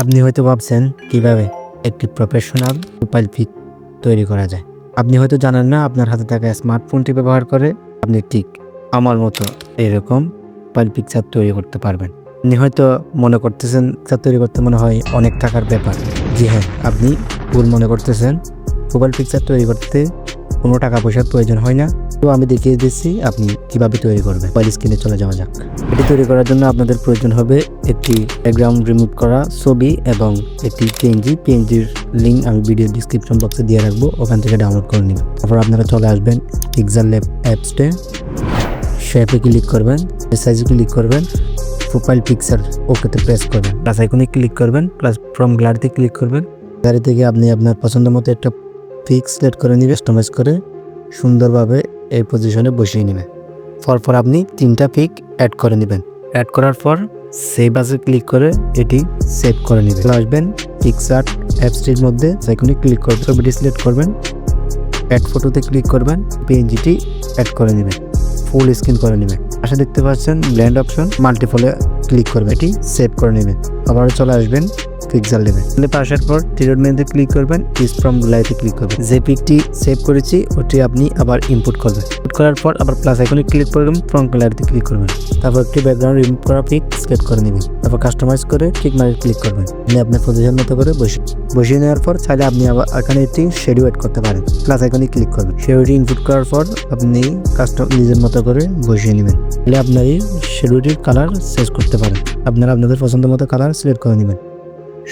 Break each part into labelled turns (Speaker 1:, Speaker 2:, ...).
Speaker 1: আপনি হয়তো ভাবছেন কীভাবে একটি প্রফেশনাল প্রোফাইল পিক তৈরি করা যায়। আপনি হয়তো জানেন না আপনার হাতে থাকা স্মার্টফোনটি ব্যবহার করে আপনি ঠিক আমার মতো এরকম প্রোফাইল পিকচার তৈরি করতে পারবেন। আপনি হয়তো মনে করতেছেন পিকচার তৈরি করতে মনে হয় অনেক টাকার ব্যাপার। জি হ্যাঁ আপনি ভুল মনে করতেছেন। প্রোফাইল পিকচার তৈরি করতে কোনো টাকা পয়সার প্রয়োজন হয় না। তো আমি দেখিয়ে দিচ্ছি আপনি কীভাবে তৈরি করবেন। মোবাইল স্ক্রিনে চলে যাওয়া যাক। এটি তৈরি করার জন্য আপনাদের প্রয়োজন হবে একটি ব্যাকগ্রাউন্ড রিমুভ করা ছবি এবং একটি পিএনজি পিএনজির লিঙ্ক আমি ভিডিও ডিসক্রিপশন বক্সে দিয়ে রাখব, ওখান থেকে ডাউনলোড করে নিন তারপর আপনারা চলে আসবেন পিক্সেল ল্যাব অ্যাপসটে শেপে ক্লিক করবেন সাইজে ক্লিক করবেন প্রোফাইল পিকচার ওকেতে প্রেস করবেন। প্লাস আইকনে ক্লিক করবেন প্লাস ফ্রম গ্যালারিতে ক্লিক করবেন। গ্যালারি থেকে আপনি আপনার পছন্দ মতো একটা পিক সিলেক্ট করে নিবে কাস্টমাইজ করে সুন্দরভাবে এই পজিশনে বসিয়ে নেবেন পরপর আপনি তিনটা পিক অ্যাড করে নেবেন। অ্যাড করার পর সেভ আসে ক্লিক করে এটি সেভ করে চলে আসবেন পিকচার অ্যাপসটির মধ্যে সেখানে ক্লিক করবেন। ছবিটি সিলেক্ট করবেন অ্যাড ফটোতে ক্লিক করবেন পিএনজিটি অ্যাড করে নেবেন ফুল স্ক্রিন করে নেবেন। আশা দেখতে পাচ্ছেন ব্ল্যান্ড অপশন মাল্টিফলে ক্লিক করবেন। এটি সেভ করে নেবেন। আবার চলে আসবেন পিক্সেল নেবেন এখানে আসার পর থ্রিডট মেনুতে ক্লিক করবেন ইস ফ্রম গ্যালারিতে ক্লিক করবেন। যে পিকটি সেভ করেছি, ওটি আপনি আবার ইনপুট করবেন। ইনপুট করার পর আবার প্লাস আইকনে ক্লিক করবেন ফ্রম গ্যালারিতে ক্লিক করবেন। তারপর একটি ব্যাকগ্রাউন্ড রিমুভ করা পিক সিলেক্ট করে নেবেন। তারপর কাস্টমাইজ করে ঠিক মারি ক্লিক করবেন। নিয়ে আপনার পজিশন মতো করে বসে বসিয়ে নেওয়ার পর চাইলে আপনি আবার এখানে একটি শেডিও অ্যাড করতে পারেন। প্লাস আইকনে ক্লিক করবেন। শেডিওটি ইনপুট করার পর আপনি কাস্টম নিজের মতো করে বসিয়ে নেবেন। তাহলে আপনার এই শেডিওটির কালার চেঞ্জ করতে পারেন। আপনারা আপনাদের পছন্দ মতো কালার সিলেক্ট করে নেবেন।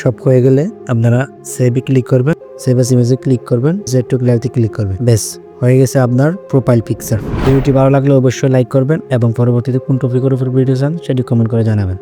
Speaker 1: সব হয়ে গেলে আপনারা সেভে ক্লিক করবেন সেভ এস ইমেজে ক্লিক করবেন জেড টু ক্লিয়ারিতে ক্লিক করবেন। বেশ হয়ে গেছে আপনার প্রোফাইল পিকচার ভিডিওটি ভালো লাগলে অবশ্যই লাইক করবেন এবং পরবর্তীতে কোন টপিকের উপর ভিডিও চান, সেটি কমেন্ট করে জানাবেন।